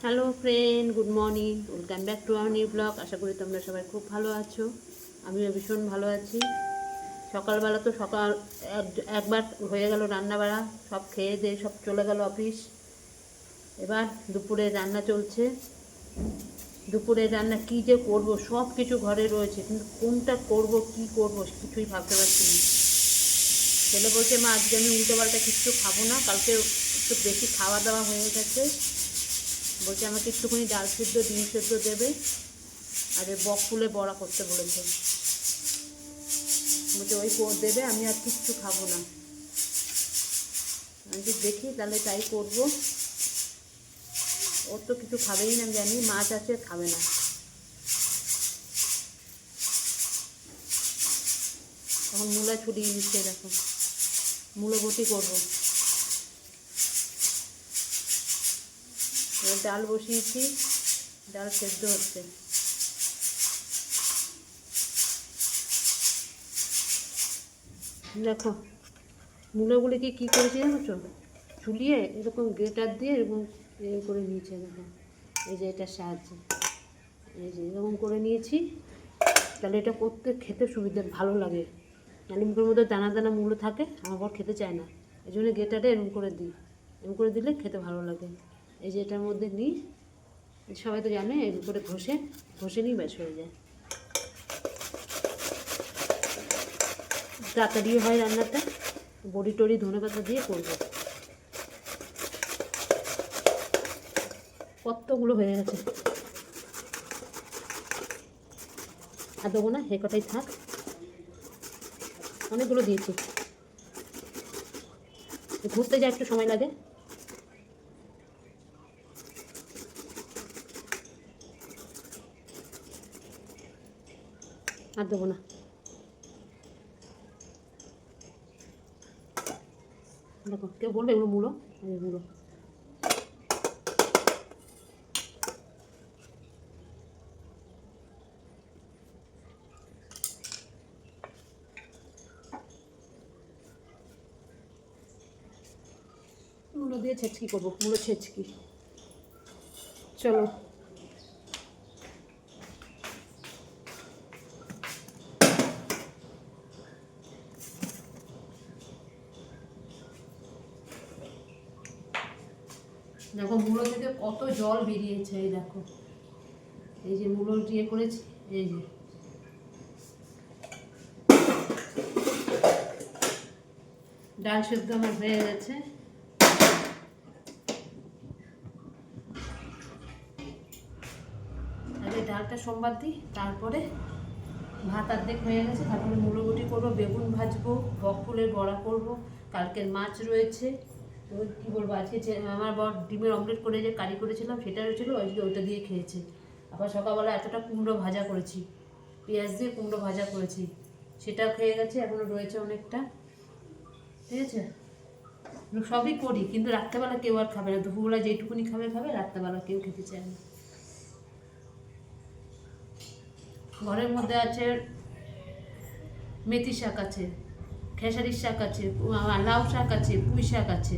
Hello friend good morning welcome back to our new blog আশা করি তোমরা সবাই খুব ভালো আছো। আমিও ভীষণ ভালো আছি। সকালবেলা তো সকাল এক- একবার হয়ে গেল রান্নাবাড়া। সব খেয়ে দিয়ে সব চলে গেল অফিস। এবার দুপুরে রান্না চলছে। দুপুরে রান্না কি যে করব, সব কিছু ঘরে রয়েছে। কিন্তু কোনটা করব, কি করব, কিছুই ভাবতে পারছি না। ছেলে বলছে, মা, আজকে আমি উল্টো পাল্টা কিচ্ছু খাব না। কালকে একটু বেশি খাওয়া দাওয়া হয়ে গেছে। বলছে, আমাকে একটুখানি ডাল সিদ্ধ, ডিম সেদ্ধ দেবে আর বক ফুলে বড়া করতে বলেছে। বলছে, ওই দেবে, আমি আর কিচ্ছু খাব না। আমি দেখি তাহলে তাই করব। ওর তো কিছু খাবেই না জানি, মাছ আছে, খাবে না। এখন মূলা ছড়িয়ে নিচ্ছে, দেখো। মূলো বটি করব। ডাল বসিয়েছি, ডাল সেদ্ধ হচ্ছে। দেখো, মূলোগুলিকে কী করেছি জানো ঝুলিয়ে এরকম গ্রেটার দিয়ে এরকম এ করে নিয়েছে দেখো। এই যে এটার সাহায্যে। এই যে এরকম করে নিয়েছি, তাহলে এটা করতে খেতে সুবিধা, ভালো লাগে। নালি মুখের মধ্যে দানা দানা মূলো থাকে, আমার বর খেতে চায় না। এই জন্য গেটারে এরকম করে দিই। এরকম করে দিলে খেতে ভালো লাগে। এই যে এটার মধ্যে নিই। সবাই তো জানে এরকম করে ঘষে ঘষে নিই, ব্যাস হয়ে যায়। তাড়াতাড়িও হয় রান্নাটা, বড়ি টড়ি, ধনে পাতা দিয়ে করব। কতগুলো হয়ে গেছে? আর দেবো না হে কটাই থাক। অনেকগুলো দিয়েছি। ঘুরতে যা একটু সময় লাগে। আর দেবো না। দেখো, কেউ বলবে এগুলো মূলো মূলো দিয়ে ছেচকি করব মূলো ছেচকি। চলো। দেখো, মূলো থেকে কত জল বেরিয়েছে, এই দেখো। এই যে মূলো দিয়ে করেছি, এই যে। ডাল সেদ্ধ আমার হয়ে গেছে। ডালটা সোমবার দিই, তারপরে ভাত অর্ধেক হয়ে গেছে, তারপরে মুলোগুটি করব, বেগুন ভাজবো বক ফুলের বড়া করব, কালকের মাছ রয়েছে। ওই কী বলব, আজকে আমার বর ডিমের অমলেট করে যে কারি করেছিলাম, সেটা রয়েছিলো আজকে ওইটা দিয়ে খেয়েছে। আবার সকালবেলা এতটা কুমড়ো ভাজা করেছি, পেঁয়াজ দিয়ে কুমড়ো ভাজা করেছি, সেটাও খেয়ে গেছে এখনও রয়েছে অনেকটা। ঠিক আছে? সবই করি, কিন্তু রাত্রেবেলা কেউ আর খাবে না, দুপুরবেলা যেটুকুনি খাবে খাবে, রাত্রেবেলা কেউ খেতে চায় না। ঘরের মধ্যে আছে মেথি শাক আছে, খেসারির শাক আছে লাউ শাক আছে, পুঁই শাক আছে।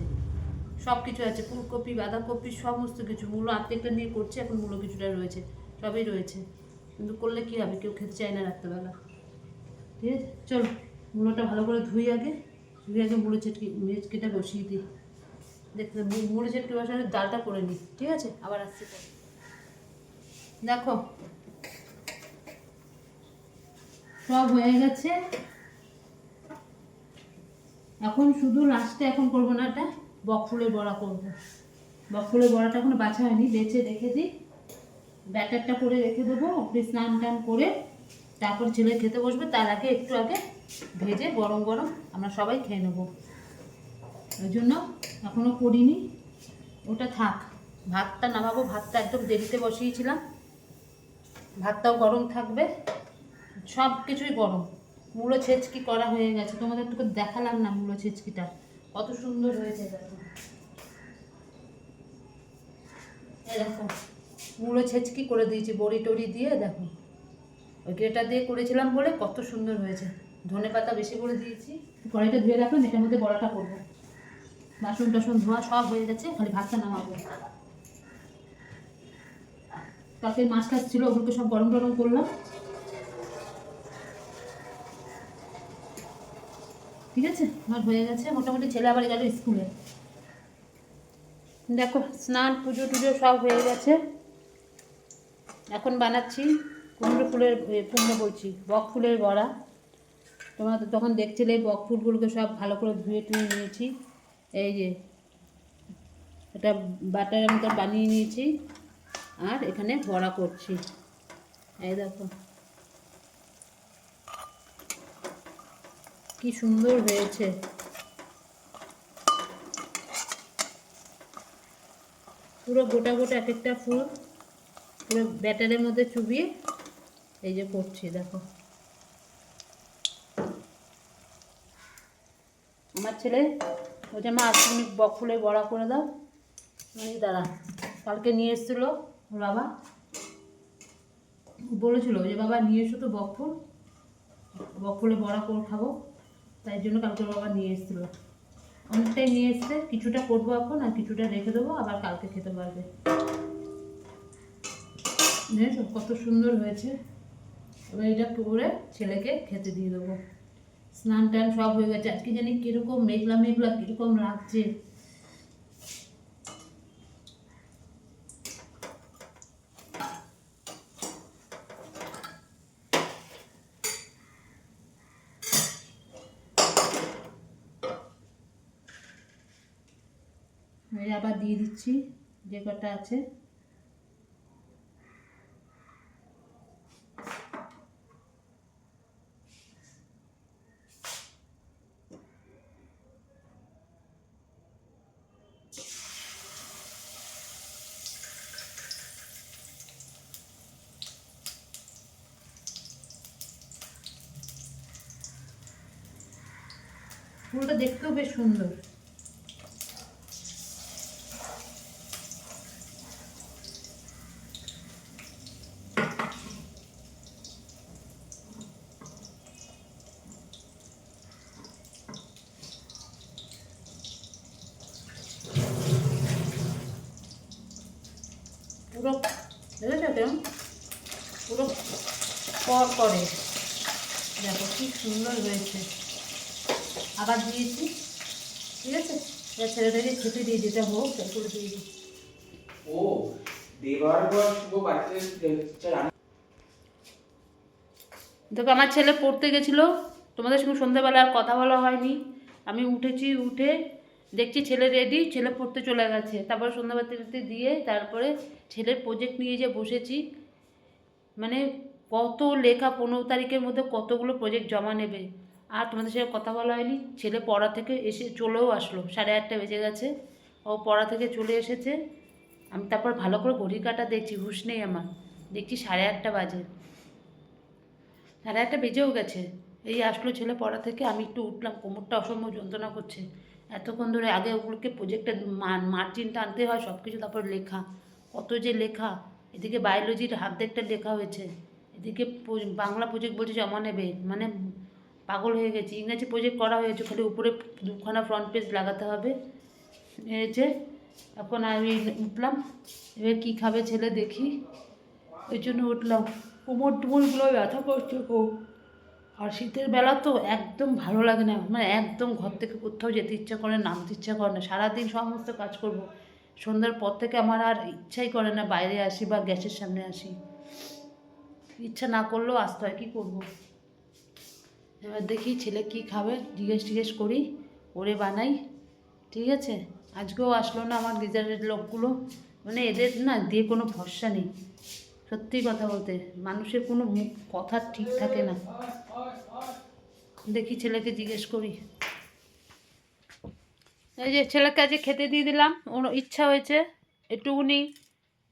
সব কিছু আছে, ফুলকপি, বাঁধাকপি, সমস্ত কিছু। মূলো আর্ধেকটা নিয়ে করছে, এখন মূলো কিছুটা রয়েছে, সবই রয়েছে। কিন্তু করলে কী হবে? কেউ খেতে চায় না রাত্রেবেলা। ঠিক আছে? চলো, মূলোটা ভালো করে ধুই আগে। ধুই আগে মুড়ো চেটকি মেচকিটা বসিয়ে দিই। দেখতে মু- মুড়ো চেটকি বসানোর ডালটা করে নিই। ঠিক আছে? আবার আসছি। দেখো, সব হয়ে গেছে। এখন শুধু লাস্টে এখন করব না এটা। বকফুলের বড়া করব। বকফুলের বড়াটা এখনও বাছা হয়নি। বেছে রেখে দিই। ব্যাটারটা করে রেখে দেবো। ওপরে স্নান টান করে তারপর ছেলে খেতে বসবে। তার আগে একটু আগে ভেজে গরম গরম আমরা সবাই খেয়ে নেব। ওই জন্য এখনও করিনি। ওটা থাক। ভাতটা নামাবো। ভাতটা একদম দেরিতে বসিয়েছিলাম। ভাতটাও গরম থাকবে। সব কিছুই গরম। মূলো ছেচকি করা হয়ে গেছে। তোমাদের একটু দেখালাম না মূলো ছেচকিটা। কত সুন্দর হয়েছে দেখো দেখো, মূলো ছেচকি করে দিয়েছি, বড়ি টড়ি দিয়ে, দেখো। ওই গ্রেটার দিয়ে করেছিলাম বলে কত সুন্দর হয়েছে। ধনে পাতা বেশি করে দিয়েছি। কড়াইটা ধুয়ে রাখলাম এটার মধ্যে বড়াটা করব। বাসন টাসন ধোয়া সব হয়ে গেছে, খালি ভাতটা নামাবো। কালকে মাছ টাছ ছিল, ওগুলোকে সব গরম গরম করলাম। ঠিক আছে? আমার হয়ে গেছে, মোটামুটি ছেলে আবার গেল স্কুলে। দেখো, স্নান, পুজো টুজো সব হয়ে গেছে। এখন বানাচ্ছি কুমড়ো ফুলের কুমড়ো বলছি, বক ফুলের বড়া। তোমরা তো তখন দেখছিলে, বক ফুলগুলোকে সব ভালো করে ধুয়ে টুয়ে নিয়েছি। এই যে, এটা বাটারের মতো বানিয়ে নিয়েছি। আর এখানে বড়া করছি। এই দেখো। কি সুন্দর হয়েছে। পুরো গোটা গোটা এক একটা ফুল, পুরো ব্যাটারের মধ্যে চুবিয়ে এই যে করছি, দেখো। আমার ছেলে বলছে, মা তুমি বক ফুলের বড়া করে দাও। আমি দাঁড়া, কালকে নিয়ে এসেছিল বাবা। বলেছিল যে, বাবা, নিয়ে এসো তো বক ফুল, বক ফুলের বড়া করে, খাব। তাই জন্য কালকে বাবা নিয়ে এসেছিল। অনেকটাই নিয়ে এসছে, কিছুটা করব এখন আর কিছুটা রেখে দেবো, আবার কালকে খেতে পারবে। কত সুন্দর হয়েছে। এবার এটা করে ছেলেকে খেতে দিয়ে দেবো। স্নান টান সব হয়ে গেছে। আজকে জানি কীরকম মেঘলা মেঘলা কীরকম লাগছে। এই আবার দিয়ে দিচ্ছি যে কটা আছে। ফুলটা দেখতেও বেশ সুন্দর। পুরো দেখেছ কেমন পুরো কর করে দেখো কি সুন্দর হয়েছে। আবার দিয়েছি ঠিক আছে? এবার ছেলেটাকে খেতে দিয়ে যেটা হোক তারপরে দিয়ে দিই। ও দেবার পর শুভ বাড়িতে দেখো আমার ছেলে পড়তে গেছিল। তোমাদের সঙ্গে সন্ধ্যাবেলা আর কথা বলা হয়নি। আমি উঠেছি উঠে দেখছি ছেলে রেডি ছেলে পড়তে চলে গেছে। তারপরে সন্ধ্যাবাতিতে দিয়ে তারপরে ছেলের প্রজেক্ট নিয়ে যে বসেছি মানে কত লেখা পনেরো তারিখের মধ্যে কতগুলো প্রজেক্ট জমা নেবে। আর তোমাদের সাথে কথা বলা হয়নি, ছেলে পড়া থেকে এসে চলেও আসলো, সাড়ে আটটা বেজে গেছে। ও পড়া থেকে চলে এসেছে। আমি তারপর ভালো করে ঘড়ি কাটা দেখছি, হুশ নেই আমার। দেখছি সাড়ে আটটা বাজে। সাড়ে আটটা বেজেও গেছে। এই আসলো ছেলে পড়া থেকে, আমি একটু উঠলাম, কোমরটা অসম্ভব যন্ত্রণা করছে। এতক্ষণ ধরে আগে ওগুলোকে প্রজেক্টের মার্জিনটা আনতে হয় সব কিছু তারপর লেখা। কত যে লেখা, এদিকে বায়োলজির হাফদেরটা লেখা হয়েছে। এদিকে বাংলা প্রজেক্ট বলছে জমা নেবে। মানে পাগল হয়ে গেছি। ইংরাজি প্রজেক্ট করা হয়েছে, খালি উপরে দুখানা ফ্রন্ট পেজ লাগাতে হবে। যে, এখন আমি উঠলাম। এবার কী খাবে ছেলে দেখি। ওই জন্য উঠলাম। কোমর টুমরগুলো ব্যথা করছে খুব। আর শীতের বেলা তো একদম ভালো লাগে না। মানে একদম ঘর থেকে কোথাও যেতে ইচ্ছা করে নামতে ইচ্ছা করে না। সারাদিন সমস্ত কাজ করব। সন্ধ্যার পর থেকে আমার আর ইচ্ছাই করে না বাইরে আসি বা গ্যাসের সামনে আসি। ইচ্ছা না করলেও আসতে হয়, কী করব? এবার দেখি ছেলে কি খাবে, জিজ্ঞেস টিজ্ঞেস করি করে বানাই। ঠিক আছে? আজকেও আসলো না আমার গিজারের লোকগুলো। মানে এদের না দিয়ে কোনো ভরসা নেই। সত্যি কথা বলতে, মানুষের কোনো মুখ, কথা ঠিক থাকে না। দেখি ছেলেকে জিজ্ঞেস করি। এই যে ছেলেকে আজকে খেতে দিয়ে দিলাম, ওর ইচ্ছা হয়েছে একটুকুনি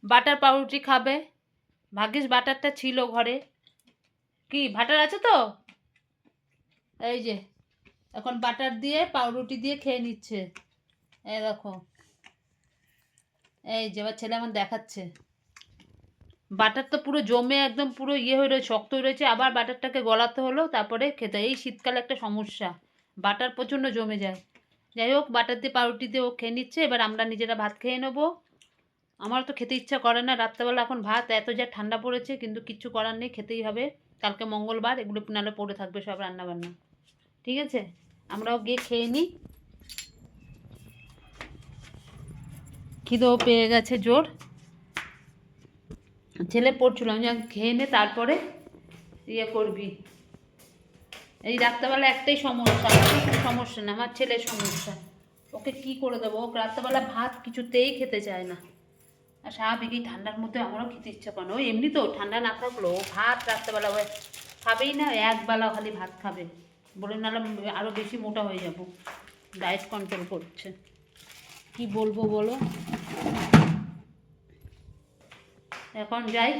বাটার পাউরুটি খাবে। ভাগ্যিস বাটারটা ছিল ঘরে। কি, বাটার আছে তো? এই যে, এখন বাটার দিয়ে পাউরুটি দিয়ে খেয়ে নিচ্ছে। এই দেখো। এই যে, এবার ছেলে আমার দেখাচ্ছে। বাটার তো পুরো জমে একদম পুরো ইয়ে হয়ে রয়েছে, শক্ত হয়ে রয়েছে। আবার বাটারটাকে গলাতে হলো, তারপরে খেতে এই শীতকালে একটা সমস্যা, বাটার প্রচণ্ড জমে যায়। যাই হোক, বাটার দিয়ে পাউরুটি দিয়ে ও খেয়ে নিচ্ছে, এবার আমরা নিজেরা ভাত খেয়ে নেব। আমার তো খেতে ইচ্ছা করে না, রাত্রেবেলা এখন ভাত, এত যা ঠান্ডা পড়েছে, কিন্তু কিচ্ছু করার নেই, খেতেই হবে। কালকে মঙ্গলবার, এগুলো নাহলে পড়ে থাকবে সব রান্না বান্না ঠিক আছে? আমরাও গিয়ে খেয়ে নিই। খিদেও পেয়ে গেছে জোর। ছেলে পড়ছিল, আমি খেয়ে নে, তারপরে ইয়ে করবি। এই রাত্রেবেলা একটাই সমস্যা সমস্যা না আমার ছেলের সমস্যা। ওকে কি করে দেবো? ওকে রাত্রেবেলা ভাত কিছুতেই খেতে চায় না। আর স্বাভাবিক, এই ঠান্ডার মধ্যে আমারও খেতে ইচ্ছা করে ও এমনি তো ঠান্ডা না থাকলেও ভাত রাত্রেবেলা ও খাবেই না একবেলা খালি ভাত খাবে। বলে নাহলে আরও বেশি মোটা হয়ে যাব। ডায়েট কন্ট্রোল করছে। কি বলব বলো? এখন যাই,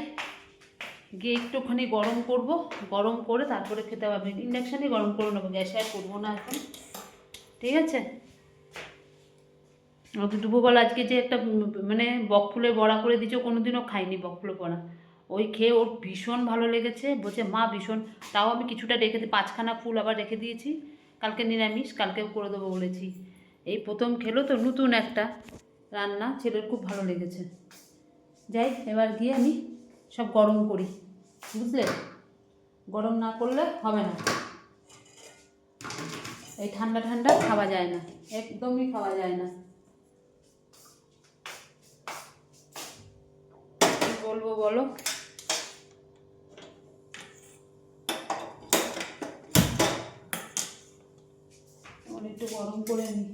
গিয়ে একটুখানি গরম করব। গরম করে তারপরে খেতে পারবে ইন্ডাকশানে গরম করে নেব, গ্যাসে আর করব না এখন। ঠিক আছে? দুপুরবেলা আজকে যে একটা মানে বকফুলের বড়া করে দিয়েছে কোনো দিনও খাইনি বকফুলের বড়া। ওই খেয়ে ওর ভীষণ ভালো লেগেছে। বলছে, মা, ভীষণ। তাও আমি কিছুটা রেখে দিই পাঁচখানা ফুল আবার রেখে দিয়েছি। কালকে নিরামিষ, কালকেও করে দেবো বলেছি। এই প্রথম খেলো তো নতুন একটা রান্না, ছেলের খুব ভালো লেগেছে। যাই, এবার গিয়ে আমি সব গরম করি, বুঝলে? গরম না করলে হবে না। এই ঠান্ডা ঠান্ডা খাওয়া যায় না, একদমই খাওয়া যায় না। বলব বলো? একটু গরম করে নিই।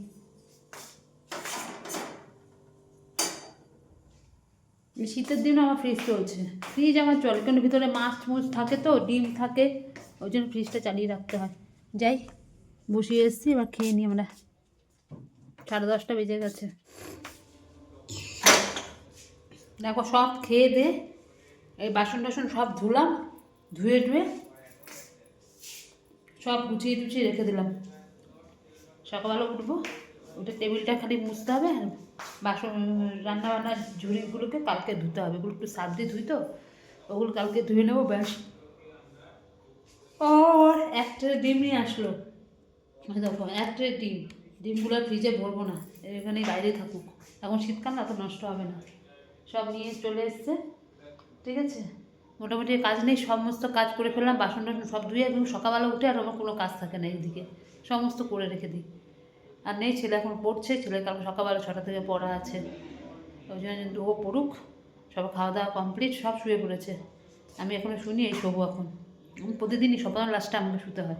শীতের দিনও আমার ফ্রিজ চলছে। ফ্রিজ আমার চলে কারণ ভিতরে মাছ মুছ থাকে তো, ডিম থাকে, ওই জন্য ফ্রিজটা চালিয়ে রাখতে হয়। যাই, বসিয়ে এসেছি, এবার খেয়ে নিই আমরা। সাড়ে দশটা বেজে গেছে। দেখো, সব খেয়ে দে, এই বাসন টাসন সব ধুলাম, ধুয়ে ধুয়ে সব গুছিয়ে টুছিয়ে রেখে দিলাম। সকালবেলা উঠবো ওটা টেবিলটা খালি মুছতে হবে আর বাসন রান্না বান্নার ঝুড়িগুলোকে কালকে ধুতে হবে। ওগুলো একটু সার দিয়ে ধুই তো? ওগুলো কালকে ধুয়ে নেব, ব্যাস। ও ওর এক ট্রে ডিম নিয়ে আসলো। ওই দেখো এক ট্রে ডিম। ডিমগুলো ফ্রিজে ভরবো না। এখানে বাইরে থাকুক। এখন শীতকাল না, তো নষ্ট হবে না। সব নিয়ে চলে এসছে। ঠিক আছে? মোটামুটি কাজ নেই, সমস্ত কাজ করে ফেললাম বাসন টাসন সব ধুয়ে এবং সকালবেলা উঠে আর আমার কোনো কাজ থাকে না এইদিকে। সমস্ত করে রেখে দিই। আর নেই, ছেলে এখন পড়ছে, ছেলে কালকে সকালবেলা ছটা থেকে পড়া আছে। ওই জন্য ও পড়ুক, সব খাওয়া দাওয়া কমপ্লিট সব শুয়ে পড়েছে। আমি এখনও শুনি, এই শোবো এখন। প্রতিদিনই সকাল লাস্টে আমাকে শুতে হয়।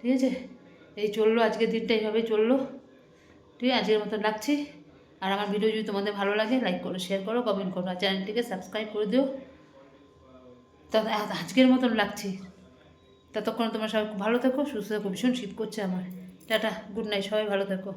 ঠিক আছে? এই চলল, আজকের দিনটা এইভাবেই চলল। ঠিক আছে, আজকের মতো রাখছি। আর আমার ভিডিও যদি তোমাদের ভালো লাগে লাইক করো শেয়ার করো কমেন্ট করো। আর চ্যানেলটিকে সাবস্ক্রাইব করে দিও। তা আজকের মতন লাগছি ততক্ষণ তোমরা খুব ভালো থেকো, সুস্থ থেকো। ভীষণ শীত করছে আমার। টাটা গুড নাইট সবাই ভালো থেকো।